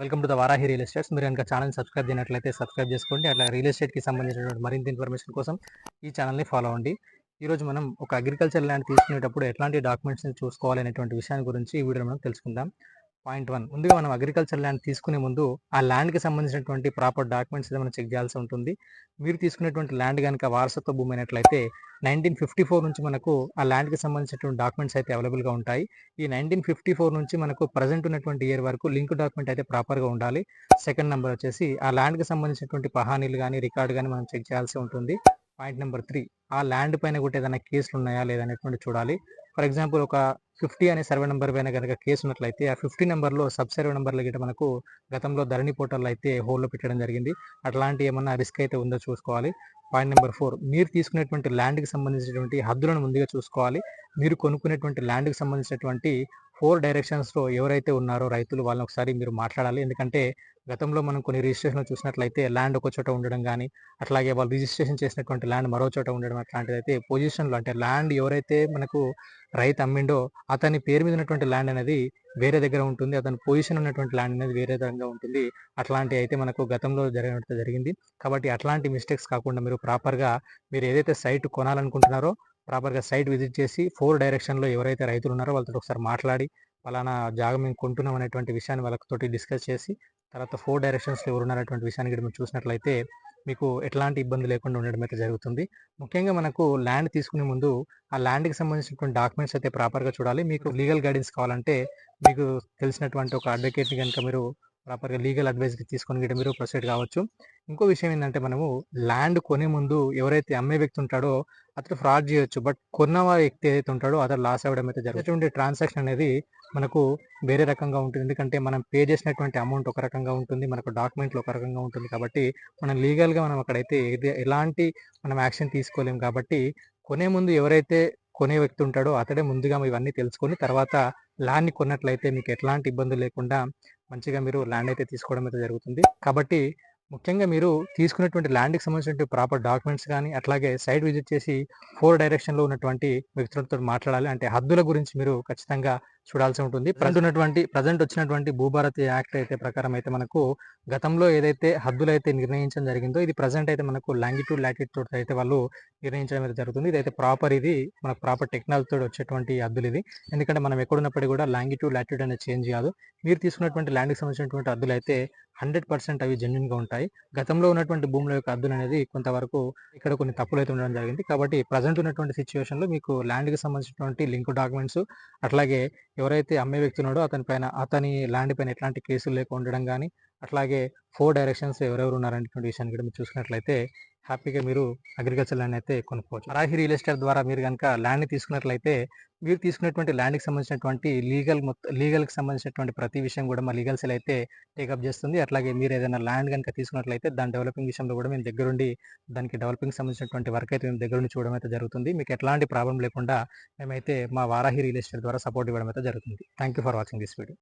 Welcome to the Varahi real estates. మీరు కనుక channel subscribe చేయనట్లయితే subscribe చేసుకోండి. అట్లా రియల్ ఎస్టేట్కి సంబంధించినటువంటి మరింత ఇన్ఫర్మేషన్ కోసం ఈ ఛానల్ని ఫాలో అవ్వండి. ఈరోజు మనం ఒక అగ్రికల్చర్ ల్యాండ్ తీసుకునేటప్పుడు ఎట్లాంటి డాక్యుమెంట్స్ని చూసుకోవాలనేటువంటి విషయాన్ని గురించి ఈ వీడియోలో మనం తెలుసుకుందాం. Point one. ముందుగా మనం అగ్రికల్చర్ ల్యాండ్ తీసుకునే ముందు ఆ ల్యాండ్కి సంబంధించినటువంటి ప్రాపర్ డాక్యుమెంట్స్ మనం చెక్ చేయాల్సి ఉంటుంది. మీరు తీసుకునేటువంటి ల్యాండ్ కనుక వారసత్వ భూమి అయినట్లయితే నైన్టీన్ ఫిఫ్టీ ఫోర్ నుంచి మనకు ఆ ల్యాండ్కి సంబంధించినటువంటి డాక్యుమెంట్స్ అయితే అవైలబుల్గా ఉంటాయి. ఈ నైన్టీన్ ఫిఫ్టీ ఫోర్ నుంచి మనకు ప్రజెంట్ ఉన్నటువంటి ఇయర్ వరకు లింక్ డాక్యుమెంట్ అయితే ప్రాపర్గా ఉండాలి. సెకండ్ నెంబర్ వచ్చేసి ఆ ల్యాండ్కి సంబంధించినటువంటి పహానీలు కానీ రికార్డు కానీ మనం చెక్ చేయాల్సి ఉంటుంది. పాయింట్ నెంబర్ త్రీ ఆ ల్యాండ్ పైన కూడా ఏదైనా కేసులు ఉన్నాయా? లేదనేటువంటి చూడాలి. ఫర్ ఎగ్జాంపుల్ ఒక ఫిఫ్టీ అనే సర్వే నెంబర్ పైన కనుక కేసు ఉన్నట్లయితే ఆ ఫిఫ్టీ నెంబర్లో సబ్ సర్వే నెంబర్లు గిట్ట మనకు గతంలో ధరణి పోర్టల్ అయితే హోల్లో పెట్టడం జరిగింది. అట్లాంటి ఏమన్నా రిస్క్ అయితే ఉందో చూసుకోవాలి. పాయింట్ నెంబర్ ఫోర్ మీరు తీసుకునేటువంటి ల్యాండ్కి సంబంధించినటువంటి హద్దులను ముందుగా చూసుకోవాలి. మీరు కొనుక్కునేటువంటి ల్యాండ్కి సంబంధించినటువంటి ఫోర్ డైరెక్షన్స్లో ఎవరైతే ఉన్నారో రైతులు వాళ్ళని ఒకసారి మీరు మాట్లాడాలి. ఎందుకంటే గతంలో మనం కొన్ని రిజిస్ట్రేషన్ చూసినట్లయితే ల్యాండ్ ఒక చోట ఉండడం కానీ అట్లాగే వాళ్ళు రిజిస్ట్రేషన్ చేసినటువంటి ల్యాండ్ మరో చోట ఉండడం అట్లాంటిది అయితే పొజిషన్లో అంటే ల్యాండ్ ఎవరైతే మనకు రైతు అమ్మిండో అతని పేరు మీద ఉన్నటువంటి ల్యాండ్ అనేది వేరే దగ్గర ఉంటుంది. అతని పొజిషన్ ఉన్నటువంటి ల్యాండ్ అనేది వేరే విధంగా ఉంటుంది. అట్లాంటి అయితే మనకు గతంలో జరిగినట్టు జరిగింది. కాబట్టి అట్లాంటి మిస్టేక్స్ కాకుండా మీరు ప్రాపర్గా మీరు ఏదైతే సైట్ కొనాలనుకుంటున్నారో ప్రాపర్గా సైట్ విజిట్ చేసి ఫోర్ డైరెక్షన్లో ఎవరైతే రైతులు ఉన్నారో వాళ్ళతో ఒకసారి మాట్లాడి పలానా జాగ మేము కొంటున్నాం అనేటువంటి విషయాన్ని వాళ్ళతోటి డిస్కస్ చేసి తర్వాత ఫోర్ డైరెక్షన్స్లో ఎవరు ఉన్నటువంటి విషయాన్ని మీరు చూసినట్లయితే మీకు ఎట్లాంటి ఇబ్బంది లేకుండా ఉండడం అయితే జరుగుతుంది. ముఖ్యంగా మనకు ల్యాండ్ తీసుకునే ముందు ఆ ల్యాండ్కి సంబంధించినటువంటి డాక్యుమెంట్స్ అయితే ప్రాపర్గా చూడాలి. మీకు లీగల్ గైడెన్స్ కావాలంటే మీకు తెలిసినటువంటి ఒక అడ్వకేట్ని కనుక మీరు ప్రాపర్గా లీగల్ అడ్వైస్కి తీసుకొని గిట్ట మీరు ప్రొసీడ్ కావచ్చు. ఇంకో విషయం ఏంటంటే మనము ల్యాండ్ కొనే ముందు ఎవరైతే అమ్మే వ్యక్తి ఉంటాడో అతను ఫ్రాడ్ చేయొచ్చు. బట్ కొన్న వ్యక్తి ఏదైతే ఉంటాడో అతను లాస్ అవ్వడం అయితే జరుగుతుంది. ట్రాన్సాక్షన్ అనేది మనకు వేరే రకంగా ఉంటుంది. ఎందుకంటే మనం పే చేసినటువంటి అమౌంట్ ఒక రకంగా ఉంటుంది. మనకు డాక్యుమెంట్లు ఒక రకంగా ఉంటుంది. కాబట్టి మనం లీగల్గా మనం అక్కడైతే ఎలాంటి మనం యాక్షన్ తీసుకోలేం. కాబట్టి కొనే ముందు ఎవరైతే కొనే వ్యక్తి ఉంటాడో అతడే ముందుగా ఇవన్నీ తెలుసుకొని తర్వాత ల్యాండ్ని కొన్నట్లయితే మీకు ఎట్లాంటి ఇబ్బందులు లేకుండా మంచిగా మీరు ల్యాండ్ అయితే తీసుకోవడం అయితే జరుగుతుంది. కాబట్టి ముఖ్యంగా మీరు తీసుకున్నటువంటి ల్యాండ్కి సంబంధించినటువంటి ప్రాపర్ డాక్యుమెంట్స్ కానీ అట్లాగే సైట్ విజిట్ చేసి ఫోర్ డైరెక్షన్లో ఉన్నటువంటి వ్యక్తులతో మాట్లాడాలి. అంటే హద్దుల గురించి మీరు ఖచ్చితంగా చూడాల్సి ఉంటుంది. ప్రజెంట్ ఉన్నటువంటి ప్రజెంట్ వచ్చినటువంటి భూభారతి యాక్ట్ అయితే ప్రకారం అయితే మనకు గతంలో ఏదైతే హద్దులు అయితే నిర్ణయించడం జరిగిందో ఇది ప్రజెంట్ అయితే మనకు లాంగిట్యూడ్ లాటిట్యూడ్ అయితే వాళ్ళు నిర్ణయించడం అయితే జరుగుతుంది. ఇదైతే ప్రాపర్ ఇది మనకు ప్రాపర్ టెక్నాలజీతో వచ్చేటువంటి హద్దులు ఇది. ఎందుకంటే మనం ఎక్కడున్నప్పటికీ కూడా లాంగిట్యూడ్ లాటిట్యూడ్ అనేది చేంజ్ కాదు. మీరు తీసుకున్నటువంటి ల్యాండ్కి సంబంధించినటువంటి హద్దులు అయితే హండ్రెడ్ పర్సెంట్ అవి జెన్యున్గా ఉంటాయి. గతంలో ఉన్నటువంటి భూముల యొక్క హద్దులు అనేది కొంతవరకు ఇక్కడ కొన్ని తప్పులు అయితే ఉండడం జరిగింది. కాబట్టి ప్రజెంట్ ఉన్నటువంటి సిచ్యువేషన్లో మీకు ల్యాండ్కి సంబంధించినటువంటి లింక్ డాక్యుమెంట్స్ అట్లాగే ఎవరైతే అమ్మే వ్యక్తి ఉన్నాడో అతని పైన అతని ల్యాండ్ పైన ఎట్లాంటి కేసులు లేక ఉండడం కానీ అట్లాగే ఫోర్ డైరెక్షన్స్ ఎవరెవరు ఉన్నారనేటువంటి విషయాన్ని కూడా మీరు చూసినట్లయితే హ్యాపీగా మీరు అగ్రికల్చర్ ల్యాండ్ అయితే కొనుక్కోవచ్చు. అరాహి రియల్ ఎస్టేట్ ద్వారా మీరు కనుక ల్యాండ్ని తీసుకున్నట్లయితే మీరు తీసుకున్నటువంటి ల్యాండ్కి సంబంధించినటువంటి లీగల్ మొత్తం లీగల్కి సంబంధించినటువంటి ప్రతి విషయం కూడా మా లీగల్ సెల్ అయితే టేకప్ చేస్తుంది. అట్లాగే మీరు ఏదైనా ల్యాండ్ కనుక తీసుకున్నట్లయితే దాని డెవలపింగ్ విషయంలో కూడా మేము దగ్గరుండి దానికి డెవలపింగ్ సంబంధించినటువంటి వర్క్ అయితే మేము దగ్గరుండి చూడడం అయితే జరుగుతుంది. మీకు ఎట్లాంటి ప్రాబ్లం లేకుండా మేమైతే మా వారాహి రియల్ ఎస్టేట్ ద్వారా సపోర్ట్ ఇవ్వడం అయితే జరుగుతుంది. Thank for watching this video.